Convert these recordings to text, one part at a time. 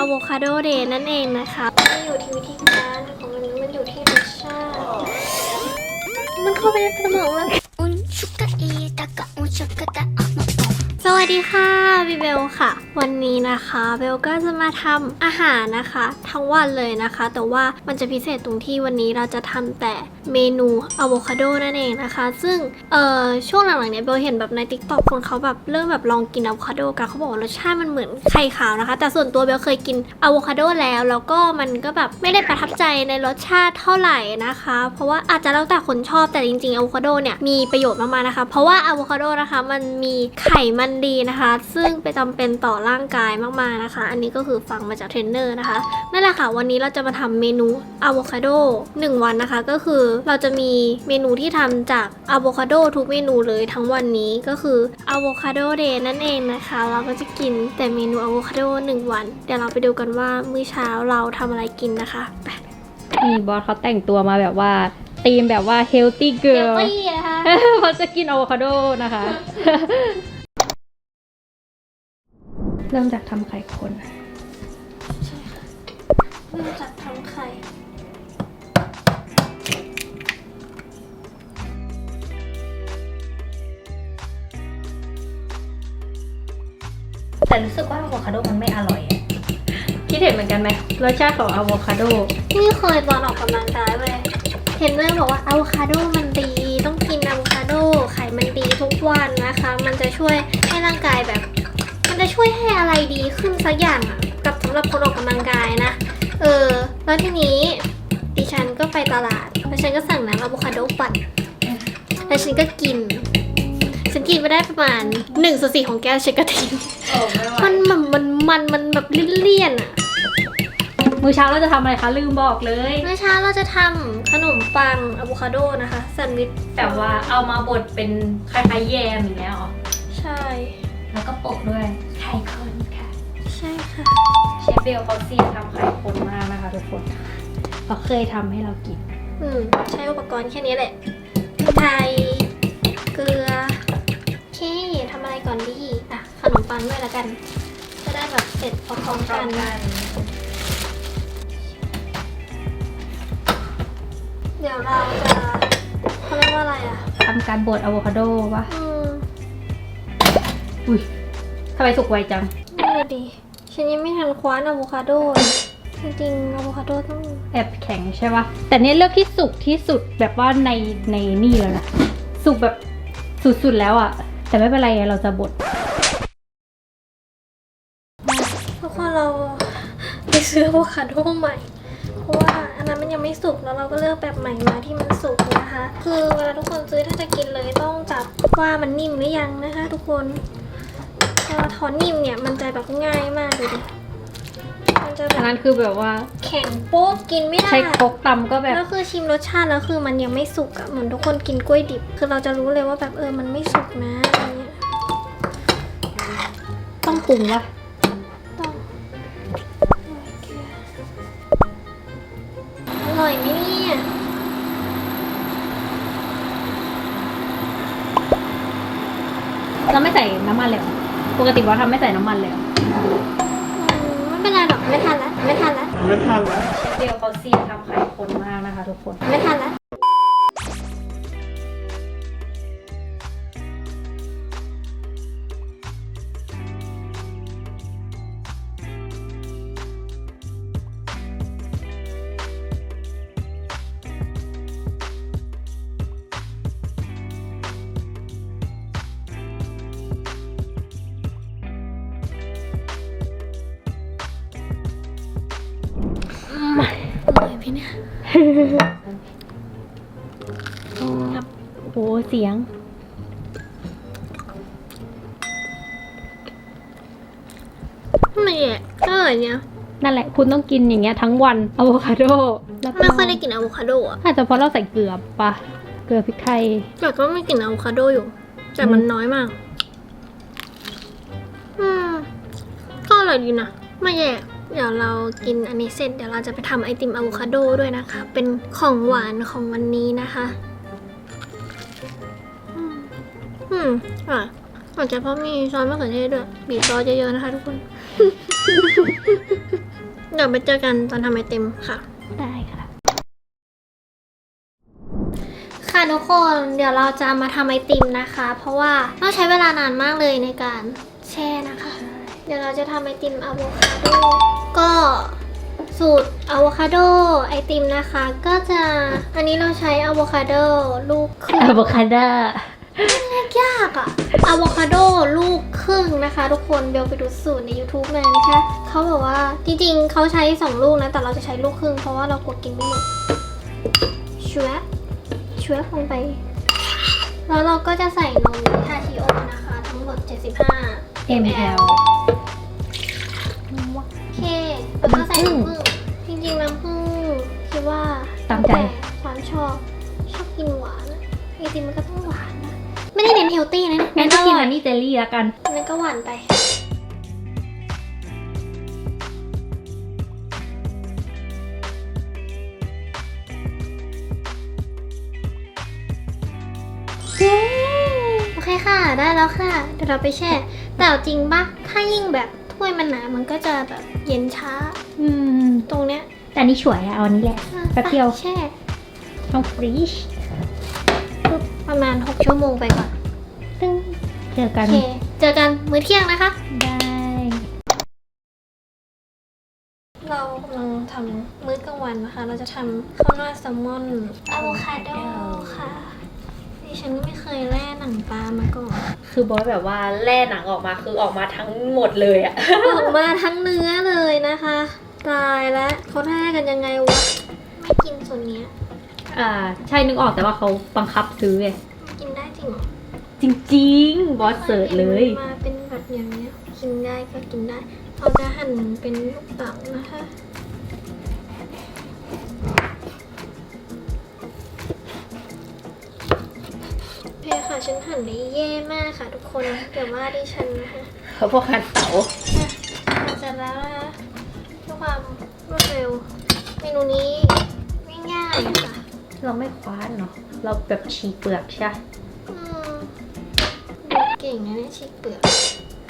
อะโวคาโดเดย์นั่นเองนะคะไม่อยู่ที่วิธีการของมันมันอยู่ที่รสชาติมันเข้าไปในสมองแล้ว Un suka i taka un suka ta amo สวัสดีค่ะบิเบลค่ะ วันนี้นะคะเบลก็จะมาทำอาหารนะคะ ทั้งวันเลยนะคะ แต่ว่ามันจะพิเศษตรงที่วันนี้เราจะทำแต่เมนูอะโวคาโดนั่นเองนะคะ ซึ่งเอ่อช่วงหลังๆเนี้ยเบลเห็นแบบใน t ิ k t o k คนเขาแบบเริ่มแบบลองกินอะโวคาโดกันเขาบอกว่ารสชาติมันเหมือนไข่ขาวนะคะ แต่ส่วนตัวเบลเคยกินอะโวคาโดแล้วแล้วก็มันก็แบบไม่ได้ประทับใจในรสชาติเท่าไหร่นะคะ เพราะว่าอาจจะแล้วแต่คนชอบแต่จริงๆอะโวคาโดเนี่ยมีประโยชน์มากๆนะคะ เพราะว่าอะโวคาโดนะคะมันมีไขมันดีนะคะ ซึ่งไปจำเป็นต่อร่างกายมากๆนะคะ อันนี้ก็คือฟังมาจากเทรนเนอร์นะคะนั่นแหละค่ะวันนี้เราจะมาทำเมนูอะโวคาโด1วันนะคะก็คือเราจะมีเมนูที่ทำจากอะโวคาโดทุกเมนูเลยทั้งวันนี้ก็คืออะโวคาโดเดย์นั่นเองนะคะ เราก็จะกินแต่เมนูอะโวคาโด1 วัน เดี๋ยวเราไปดูกันว่ามื้อเช้าเราทำอะไรกินนะคะไปนี่บอสเขาแต่งตัวมาแบบว่าธีมแบบว่า healthy เดี๋ยว girl ไปนะคะเขาจะกินอะโวคาโดนะคะ เริ่มจากทำไข่คนเริ่มจากทำไข่ แต่รู้สึกว่าอะโวคาโดมันไม่อร่อยอะคิดเห็นเหมือนกันไหมรสชาติของอะโวคาโด นี่เคยตอนออกกำลังกายเลยเทรนเนอร์บอกว่าอะโวคาโดมันดี ต้องกินอะโวคาโดไขมันดีทุกวันนะคะ มันจะช่วยให้ร่างกายแบบ มันจะช่วยให้อะไรดีขึ้นสักอย่างอะกับสำหรับคนออกกำลังกายนะ เออ แล้วทีนี้ดิฉันก็ไปตลาดแล้วฉันก็สั่งน้ำอะโวคาโดปั่นแล้วฉันก็กิน กินไปได้ประมาณหนึ่งส่วนสี่ของแก้วฉันก็ทิ้งมันมันมันมันมันแบบเลี่ยนๆอะมื้อเช้าเราจะทำอะไรคะ ลืมบอกเลยเมื่อเช้าเราจะทำขนมปังอะโวคาโดนะคะแซนด์วิชแบบว่าเอามาบดเป็นคล้ายๆแยมอย่างเงี้ยหรอใช่ แล้วก็โปะด้วยไข่คนค่ะ ใช่ค่ะเชฟเบลเขาเซียนทำไข่คนมากนะคะทุกคนเขาเคยทำให้เรากิน อืม ใช้อุปกรณ์แค่นี้แหละไทยเกลือโอ ปังด้วยแล้วกัน จะได้แบบเสร็จพร้อมๆกันเดี๋ยวเราจะเขาเรียกว่าอะไรอะทำการบดอะโวคาโดปะอืมอุ้ยทำไมสุกไวจังนั่นเลยดิฉันยังไม่ทันคว้านอะโวคาโดเลยจริงๆอะโวคาโดต้องแอบแข็งใช่ปะแต่เนี่ยเลือกที่สุกที่สุดแบบว่าในในนี่แล้วนะ สุกแบบสุดๆแล้วอะแต่ไม่เป็นไรเราจะบด ซื้ออะโวคาโดใหม่ เพราะว่าอันนั้นมันยังไม่สุกแล้วเราก็เลือกแบบใหม่มาที่มันสุกนะคะ คือเวลาทุกคนซื้อถ้าจะกินเลยต้องจับว่ามันนิ่มหรือยังนะคะ ทุกคนพอถอนนิ่มเนี่ยมันจะแบบง่ายมากดูดิมันจะแบอันบนั้นคือแบบว่าแข็งโป๊กกินไม่ได้ ใช้ครกตำก็แบบ แล้วคือชิมรสชาติแล้วคือมันยังไม่สุกอะเหมือนทุกคนกินกล้วยดิบ คือเราจะรู้เลยว่าแบบเออมันไม่สุกนะอะไรเงี้ยต้องปรุงวะ น้ำมันเลยเหรอปกติว่าทำไม่ใส่น้ำมันเลยเหรออืมไม่เป็นไรหรอกไม่ทันละไม่ทันละเชฟเบลเขาเซียนทำไข่คนมากนะคะทุกคน ไม่ทันละ เนี่ย ครับโอ้เสียงทำไมอะก็อร่อยเนี่ยนั่นแหละ คุณต้องกินอย่างเงี้ยทั้งวันอะโวคาโดแล้วก็ไม่ค่อยได้กินอะโวคาโดอะอาจจะเพราะเราใส่เกลือปะเกลือพริกไทยแต่ก็ไม่กินอะโวคาโดอยู่ แต่มันน้อยมาก อืมก็อร่อยดีนะ ไม่แย่ เดี๋ยวเรากินอันนี้เสร็จเดี๋ยวเราจะไปทำไอติมอะโวคาโดด้วยนะคะ เป็นของหวานของวันนี้นะคะอืมอืมอะอาจจะเพราะมีซอสมะเขือเทศด้วยบีบซอสเยอะๆนะคะทุกคนดี๋ยวไปเจอกันตอนทำไอติมค่ะ ได้ค่ะ ค่ะทุกคนเดี๋ยวเราจะมาทำไอติมนะคะ เพราะว่าต้องใช้เวลานานมากเลยในการแช่นะคะ เดี๋ยวเราจะทำไอติมอะโวคาโด ก็สูตรอะโวคาโดไอติมนะคะ ก็จะอันนี้เราใช้อะโวคาโดลูกครึ่งอะโวคาโดยากอะอะโวคาโดลูกครึ่งนะคะ ทุกคนเบลไปดูสูตรใน YouTube มานะคะเขาบอกว่าจริงๆเขาใช้ 2 ลูกนะ แต่เราจะใช้ลูกครึ่งเพราะว่าเรากดกินไม่หมดชัวร์ชัวร์ลงไป แล้วเราก็จะใส่นมทาชิโอนะคะ ทั้งหมด 75 ml ผึ้งจริงๆน้ำผึ้งคิดว่าตามใจแต่ความชอบชอบกินหวานอะไอติมมันก็ต้องหวานนะไม่ได้เน้นเฮลตี้นะงั้นก็เอกินร่อยอันนี้เจลลี่แล้วกันนั่นก็หวานไปเย้โอเคค่ะได้แล้วค่ะ เดี๋ยวเราไปแช่ แต่เอาจริงปะถ้ายิ่งแบบถ้วยมันหนามันก็จะแบบเย็นช้า อืม ตรงเนี้ย แต่อันนี้ฉวยอะเอาอันนี้แหละอะแป๊บเดียวไปแช่ต้องฟรีชปุ๊บประมาณ 6 ชั่วโมงไปก่อนตึ้งเจอกัโอน เคเจอกันมื้อเที่ยงนะคะ ได้ เรากำลังทำมื้อกลางวันนะคะ เราจะทำข้าวหน้าแซลมอนอะโวคาโดค่ะดิฉันก็ไม่เคยแล่หนังปลามาก่อน คือบอสแบบว่าแล่หนังออกมาคือออกมาทั้งหมดเลยอะ ออกมาทั้งเนื้อเลยนะคะ ตายแล้วเขาแล่กันยังไงวะ ไม่กินส่วนเนี้ยอ่า ใช่นึกออกแต่ว่าเขาบังคับซื้อไงกินได้จริงเหรอจริง ๆ บอสเสิร์ชเลย มาเป็นแบบอย่างเนี้ย กินได้ก็กินได้เราจะหั่นเป็นลูกเต๋านะคะโอเคค่ะฉันหั่นได้แย่มากค่ะทุกคนเดี๋ยวว่าดิฉันนะคะเขาพวกคันเต๋าเสร็จแล้วนะคะเพื่อ ความรวดเร็ว เมนูนี้ง่ายๆค่ะเราไม่คว้านเนาะเราแบบฉีกเปลือกใช่ปะอืมดูเก่งนะเนี่ยฉีกเปลือก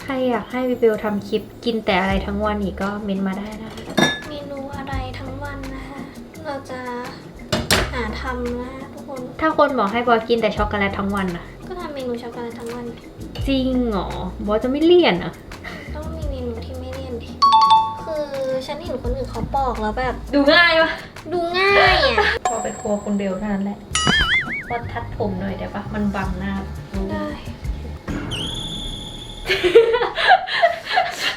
ใครอยากให้วิเบลทำคลิปกินแต่อะไรทั้งวันอีกก็เมนมาได้นะคะ เมนูอะไรทั้งวันนะคะ เราจะหาทำนะคะทุกคนถ้าคนบอกให้บอสกินแต่ช็อกโกแลตทั้งวันอะก็ทำเมนูช็อกโกแลตทั้งวัน จริงเหรอบอสจะไม่เลี่ยนอะ ฉันเห็นคนอื่นเขาปอกแล้วแบบ ดูง่ายปะดูง่ายอะพอไปครัวคุณเบลเท่านั้นแหละบอสทัดผมหน่อยได้ปะมันบังหน้าได้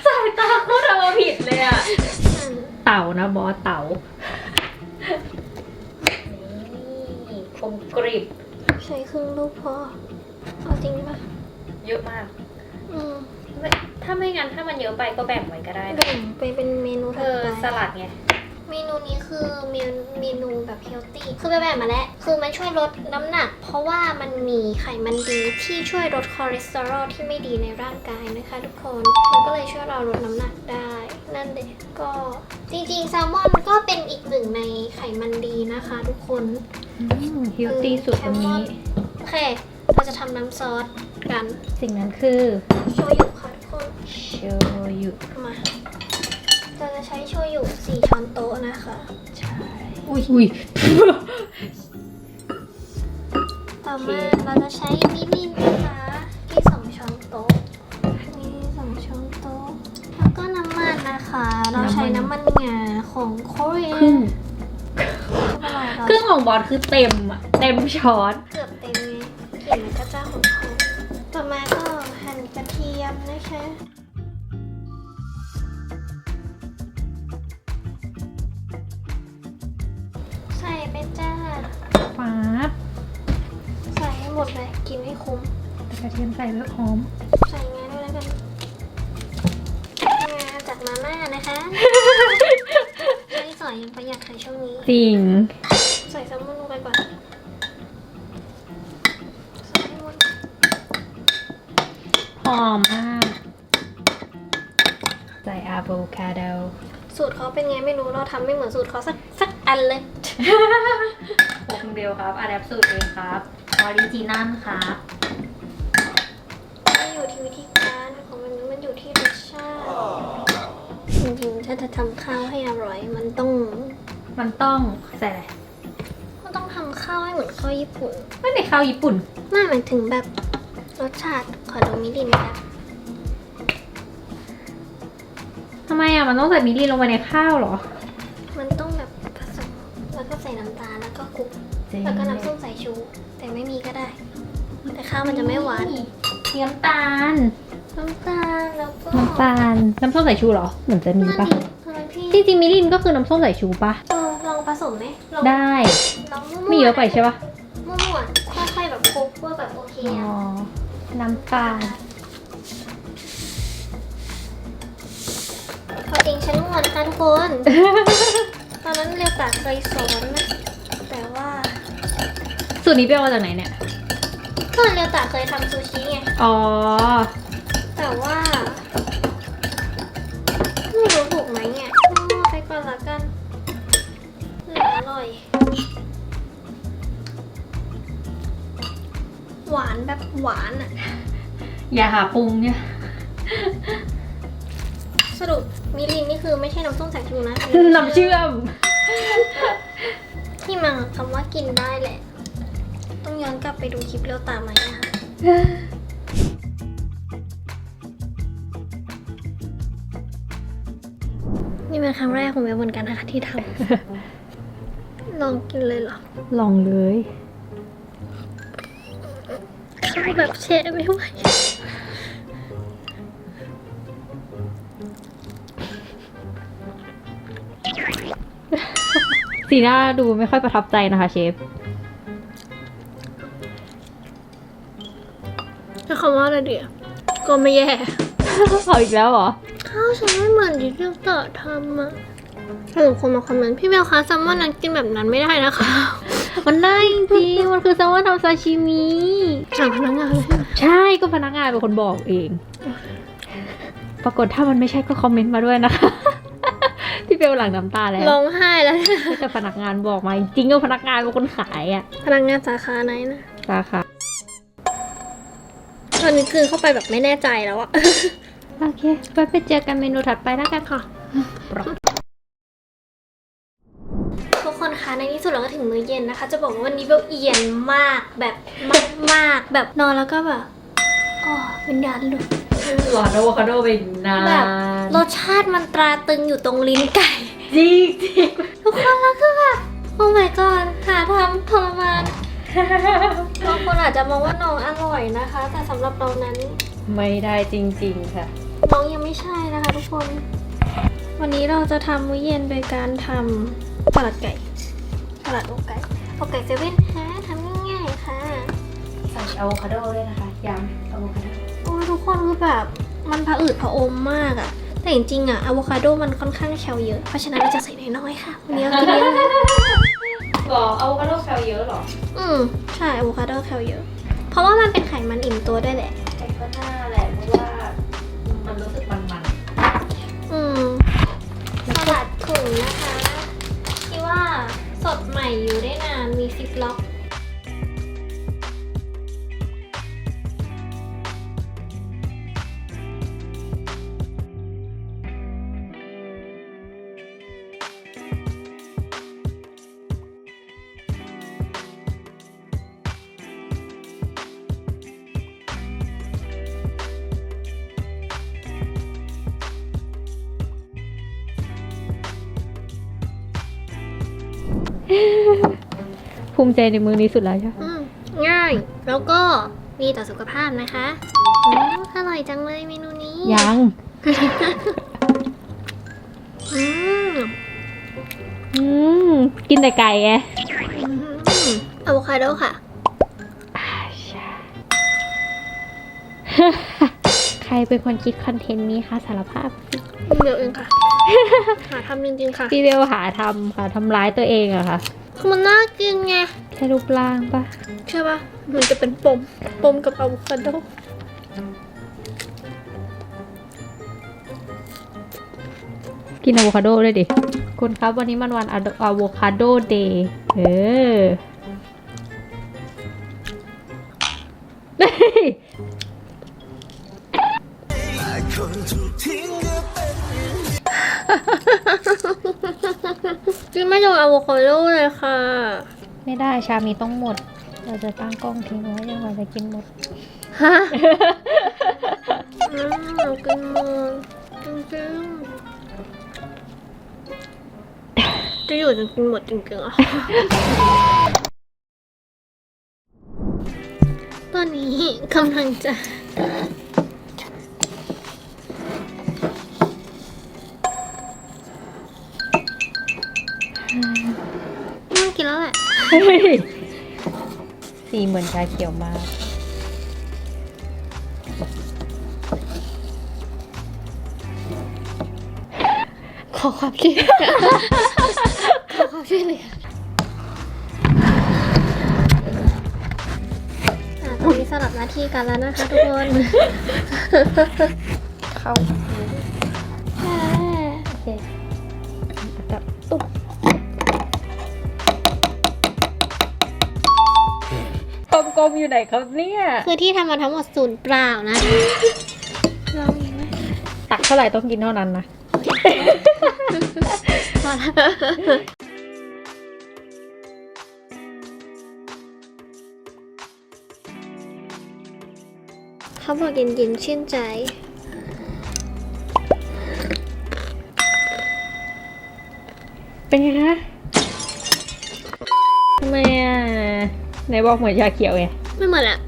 สายตาโคตรเอาผิดเลยอะหั่นเต่านะบอสเต่านี่คมกริบ ใช้ครึ่งลูกพอ เอาจริงปะเยอะมาก อืมไม่ ถ้าไม่งั้นถ้ามันเยอะไปก็แบ่งไว้ก็ได้นะแบ่งไปเป็นเมนูเอถัดอไปสลัดไง เมนูนี้คือเมนเมนูแบบเฮลตี้คือไปแบบมาแล้ว คือมันช่วยลดน้ำหนัก เพราะว่ามันมีไขมันดีที่ช่วยลดคอเลสเตอรอลที่ไม่ดีในร่างกายนะคะ ทุกคนมันก็เลยช่วยเราลดน้ำหนักได้ นั่นเด็กก็จริงๆแซลมอนก็เป็นอีกหนึ่งในไขมันดีนะคะ ทุกคนฮิลตี้สุดวันนี้ โอเค เราจะทำน้ำซอสกัน สิ่งนั้นคือโชยุ ค่ะทุกคนโชยุมาเราจะใช้โชยุ4ช้อนโต๊ะนะคะ ใช่ อุ้ยอุ้ยต่อมาเราจะใช้มิลินนะคะที่สองช้อนโต๊ะนี่สองช้อนโต๊ะแล้วก็น้ำมันนะคะ เราใช้น้ำมันงาของโคเรียครึ่งไม่เป็นไรเราครึ่งของบอสคือเต็มอะเต็มช้อนเกือบเต็มไงกลิ่นมันก็จะหอมๆต่อมาก็หั่นก ระเทียมนะคะใส่ไปจ้าฟ้าบใส่ให้หมดเลยกินให้คุ้ม แต่กระเทียมใส่แล้วหอม ใส่งาด้วยแล้วกันงาจากมาม่านะคะไม่สอยยังประหยัดในช่วงนี้ จริง ใส่แซลมอนลงไปก่อนใส่ให้หมดหอมมากใส่อะโว คาโด สูตรเขาเป็นไงไม่รู้เราทำไม่เหมือนสูตรเขาสักสักอันเลยพวกเบลครับอะแดปสูตรเองครับออริจินัลครับไม่อยู่ที่วิธีการของมันมันอยู่ที่รสชาติจริงๆถ้าถ้าจะทำข้าวให้อร่อย มันต้องมันต้องใส่อะไรก็ต้องทำข้าวให้เหมือนข้าวญี่ปุ่น ไม่ในข้าวญี่ปุ่น ไม่หมายถึงแบบรสชาติขอดูมิรินนะทำไมอะมันต้องใส่มิลลิลงไปในข้าวเหรอ มันต้องแบบผสม แล้วก็ใส่น้ำตาล แล้วก็คลุก แล้วก็น้ำส้มสายชู แต่ไม่มีก็ได้ แต่ข้าวมันจะไม่หวานมีน้ำตาล น้ำตาล แล้วก็น้ำตาล น้ำส้มสายชูเหรอ เหมือนจะมีนั่นปะดิทำไมพี่จริงๆมิลลินก็คือน้ำส้มสายชูปะเออลองผสมไหมลองได้ลองวๆไม่เยอะไปใช่ปะมั่วๆค่อยๆแบบคลุกว่าแบบโอเคอ๋ออะน้ำตาล พอจริงฉันมั่วนะคะทุกคน ตอนนั้นเรียวกาเคยสอนนะ แต่ว่าสูตรนี้ไปเอามาจากไหนเนี่ยก็เรียวกาเคยทำซูชิไง อ๋อ แต่ว่าไม่รู้ถูกไหมเนี่ยมั่วไปก่อนละกันเหลืออร่อย หวานแบบหวานอะอย่าหาปรุงเนี่ย สรุปมิรินนี่คือไม่ใช่น้ำส้มสายชูนะน้ำเชื่อม ที่มาคำว่ากินได้แหละ ต้องย้อนกลับไปดูคลิปเร็วตามไหมนะคะนี่เป็นครั้งแรกของเวลเหมือนกันนะคะที่ทำ ลองกินเลยเหรอ ลองเลยข้าวแบบแช่ไม่ไหว สีหน้าดูไม่ค่อยประทับใจนะคะเชฟถ้าคำว่าอะไรเดียวก็ไม่แย่เอาอีกแล้วเหรอ ข้าวฉันไม่เหมือนที่เรื่องต่อทำอะสรุปคนมาคอมเมนต์พี่เบลคะแซลมอนนั้นกินแบบนั้นไม่ได้นะคะ มันได้จริงๆมันคือแซลมอนทำซาชิมิถามพนักงานเลยใช่ก็พนักงานเป็นคนบอกเอง ปรากฏถ้ามันไม่ใช่ก็คอมเมนต์มาด้วยนะคะพี่เบลหลังน้ำตาแล้วร้องไห้แล้วแต่พนักงานบอกมา จริงๆก็พนักงานเป็นคนขายอะพนักงานสาขาไหนนะ สาขาตอนนี้กลืนเข้าไปแบบไม่แน่ใจแล้วอะโอเคไว้ไปเจอกันเมนูถัดไปแล้วกันค่ะ ทุกคนคะในที่สุดเราก็ถึงมื้อเย็นนะคะ จะบอกว่าวันนี้เบลเอียนมากแบบมากมากๆแบบนอนแล้วก็แบบอ๋อวิญญาณหลุด หลอนอะโวคาโดไปนานแบบรสชาติมันตราตรึงอยู่ตรงลิ้นไก่ จริงจริงทุกคนแล้วก็แบบโอ้ my god หาทำทรมานบางคนอาจจะมองว่าน้องอร่อยนะคะ แต่สำหรับเรานั้น ไม่ได้จริง ๆ ค่ะ น้องยังไม่ใช่นะคะทุกคน วันนี้เราจะทำมื้อเย็นโดยการทำสลัดไก่สลัดอกไก่อกไก่เซเว่นฮะทำง่ายๆค่ะ ใส่อะโวคาโดด้วยนะคะยำอะโวคาโดโอ้ย ทุกคนคือแบบมันผะอืดผะอมมากอะแต่จริงๆอะอะโวคาโดมันค่อนข้างแคลเยอะ เพราะฉะนั้นเราจะใส่น้อยๆค่ะวันนี้เรากินเยอะหรออะโวคาโดแคลเยอะหรอ อืมใช่อะโวคาโดแคลเยอะ เพราะว่ามันเป็นไขมันอิ่มตัวด้วยแหละแต่ก็น่าแหละเพราะว่ามันรู้สึกมันอืมสลัดถุงนะคะ ที่ว่าสดใหม่อยู่ได้นานมีซิปล็อก ภูมิใจในมือนี้สุดแล้วใช่ไหมอืมง่าย แล้วก็ดีต่อสุขภาพนะคะอืมอร่อยจังเลยเมนูนี้ยัง อืมอืม กินแต่ไก่ไงอืมอะโวคาโดค่ะ ใครเป็นคนคิดคอนเทนต์นี้คะสารภาพสิเดี๋ยวเองค่ะ หาทำจริงๆค่ะ พี่เบลหาทำค่ะทำร้ายตัวเองอะค่ะคือ มันน่ากินไงแค่รูปร่างปะใช่ปะมันจะเป็นปมปมกับอะโวคาโดกินอะโวคาโดด้วยดิคุณครับวันนี้มันวันอะโวคาโดเดย์เออ กินไม่โดนอะโวคาโดเลยค่ะ ไม่ได้ชามีต้องหมด เราจะตั้งกล้องทิ้งไว้ยังเราจะกินหมด ฮะ อืมกินหมดจริงๆจะอยู่จนกินหมดจริงๆอะ ตอนนี้กำลังจะ ไม่ต้องกินแล้วแหละ สีเหมือนชาเขียวมาก ขอความช่วยเหลือขอความช่วยเหลืออะตอนนี้สลับหน้าที่กันแล้วนะคะทุกคน เข้า กลมๆอยู่ไหนครับเนี่ย คือที่ทำมาทั้งหมดศูนย์เปล่านะลองอีกไหมตักเท่าไหร่ต้องกินเท่านั้นนะ พอละเขาบอกเย็นๆชื่นใจ เป็นไงคะทำไมอะ ไหนบอกเหมือนชาเขียวไงไม่เหมือนอะ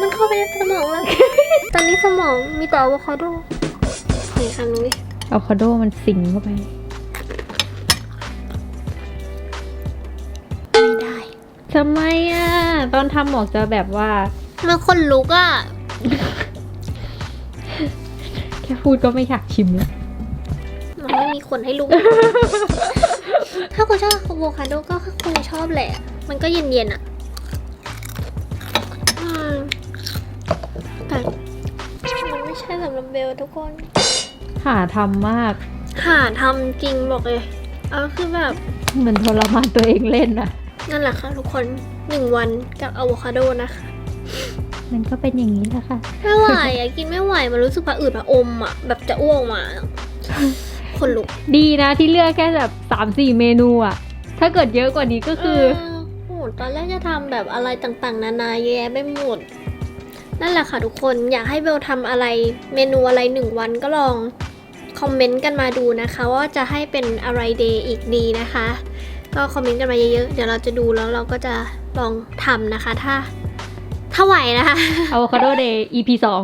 มันเข้าไปในสมองแล้ว ตอนนี้สมองมีแต่อะโวคาโดขออีกคำหนึงดิอะโวคาโดมันสิงเข้าไป ไม่ได้ ทำไมอะ ตอนทำหมอกจะแบบว่า มันคนลุกอะแค่พูดก็ไม่อยากชิมแล้วมันไม่มีคนให้ลุก ถ้าคุณชอบอะโวคาโดก็คงชอบแหละ มันก็เย็นๆอะอืมแต่มันไม่ใช่สำหรับเบลทุกคน หาทำมาก หาทำจริงบอกเลย เอาคือแบบเหมือนทรมานตัวเองเล่นอะนั่นแหละค่ะทุกคนหนึ่งวันกับอะโวคาโดนะคะ มันก็เป็นอย่างนี้แหละค่ะไม่ไหวอะกินไม่ไหว มันรู้สึกผะอืดผะอมอะแบบจะอ้วกมาคนลุก ดีนะที่เลือกแค่แบบสามสี่เมนูอะถ้าเกิดเยอะกว่านี้ก็คือเโอ้ โหตอนแรกจะทำแบบอะไรต่างๆ นานาเยอะแยะไปหมด นั่นแหละค่ะทุกคนอยากให้เบลทำอะไรเมนูอะไรหนึ่งวันก็ลองคอมเมนต์กันมาดูนะคะ ว่าจะให้เป็นอะไรเดย์อีกดีนะคะ ก็คอมเมนต์กันมาเยอะๆ เดี๋ยวเราจะดูแล้วเราก็จะลองทำนะคะ ถ้าถ้าไหวนะคะอะโวคาโดเดย์ EP สอง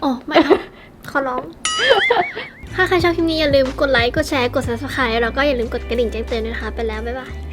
โอ้ไม่เอาขอร้อง ถ้าใครชอบคลิปนี้อย่าลืมกดไลค์ กดแชร์ กด subscribe แล้วก็อย่าลืมกดกระดิ่งแจ้งเตือนด้วยนะคะ ไปแล้ว บ๊ายบาย